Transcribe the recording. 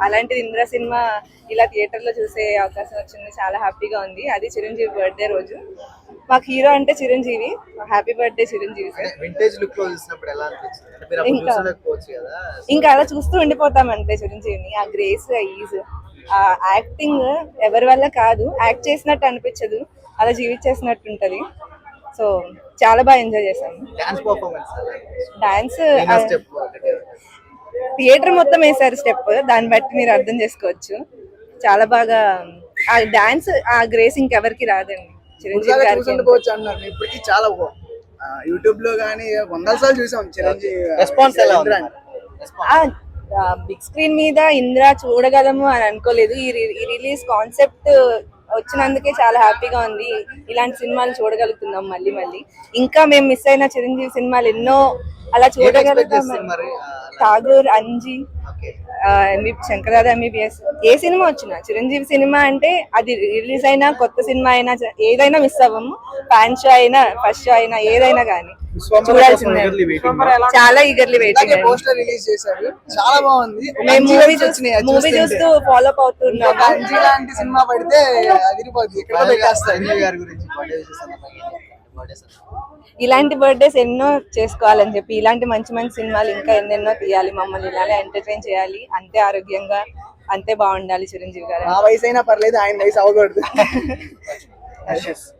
అలాంటిది ఇంద్ర సినిమా ఇలా థియేటర్లో చూసే అవకాశం వచ్చింది. చాలా హ్యాపీగా ఉంది. అది చిరంజీవి బర్త్డే రోజు. మాకు హీరో అంటే Chiranjeevi. Happy birthday Chiranjeevi sir. Vintage లుక్లో చూసినప్పుడు ఎలా అనిపించింది? అంటే మీరు అప్పుడు ఇంకా- చూసలేకపోవచ్చు కదా. ఇంకా అలా చూస్తూ ఉండిపోతాం అంతే చిరంజీవిని. ఆ గ్రేస్ ఆ ఈజ్ ఆ యాక్టింగ్ ఎవరి వల్ల కాదు. యాక్ట్ చేసినట్టు అనిపించదు. అలా జీవించేసినట్టు ఉంటది. సో చాలా బాగా ఎంజాయ్ చేశాను డాన్స్ డాన్స్ థియేటర్ మొత్తం వేశారు స్టెప్. దాన్ని బట్టి మీరు అర్థం చేసుకోవచ్చు. చాలా బాగా ఆ డాన్స్ ఆ గ్రేస్ ఇంకెవరికి రాదండి. చిరంజీవి గారికి అంతే. చూసుకుంటుకోవచ్చు అన్నారు ఇప్పటికీ చాలా యూట్యూబ్లో కానీ వందల సార్లు చూసాం చిరంజీవి రెస్పాన్స్ ఎలా ఉంది? ఇంద్రాని. బిగ్ స్క్రీన్ మీద ఇంద్ర చూడగలము అని అనుకోలేదు. ఈ రి- ఈ రిలీజ్ కాన్సెప్ట్ వచ్చినందుకే చాలా హ్యాపీగా ఉంది. ఇలాంటి సినిమాలు చూడగలుగుతున్నాం మళ్ళీ మళ్ళీ. ఇంకా మేము మిస్ అయిన చిరంజీవి సినిమాలు ఎన్నో అలా చూడగలుగుతాం Tagore Anji okay. MB Shankar Dada MBBS. ఏ సినిమా వచ్చినా చిరంజీవి సినిమా అంటే అది రిలీజ్ అయినా కొత్త సినిమా అయినా ఏదైనా మిస్ అవ్వము. ఫ్యాన్ షో అయినా ఫస్ట్ షో అయినా ఏదైనా కానీ చూడాల్సిందే. చాలా ఈగర్లీ వెయిటింగ్ పోస్టర్ రిలీజ్ చేశారు. చాలా బాగుంది. మేము మూవీ అది మూవీ. చూస్తూ. ఫాలో అప్ అవుతున్నాం లాంటి సినిమా పడితే అదిరిపోద్ది. ఇక్కడ పెట్టేస్తారు? గారి గురించి ఇలాంటి బర్త్డేస్ ఎన్నో చేసుకోవాలని చెప్పి ఇలాంటి మంచి మంచి సినిమాలు ఇంకా ఎన్నెన్నో తీయాలి. మమ్మల్ని ఇలానే ఎంటర్టైన్ చేయాలి. అంతే ఆరోగ్యంగా అంతే బాగుండాలి చిరంజీవి గారు. నా వయసు అయినా పర్లేదు ఆయన వయసు అవ్వకూడదు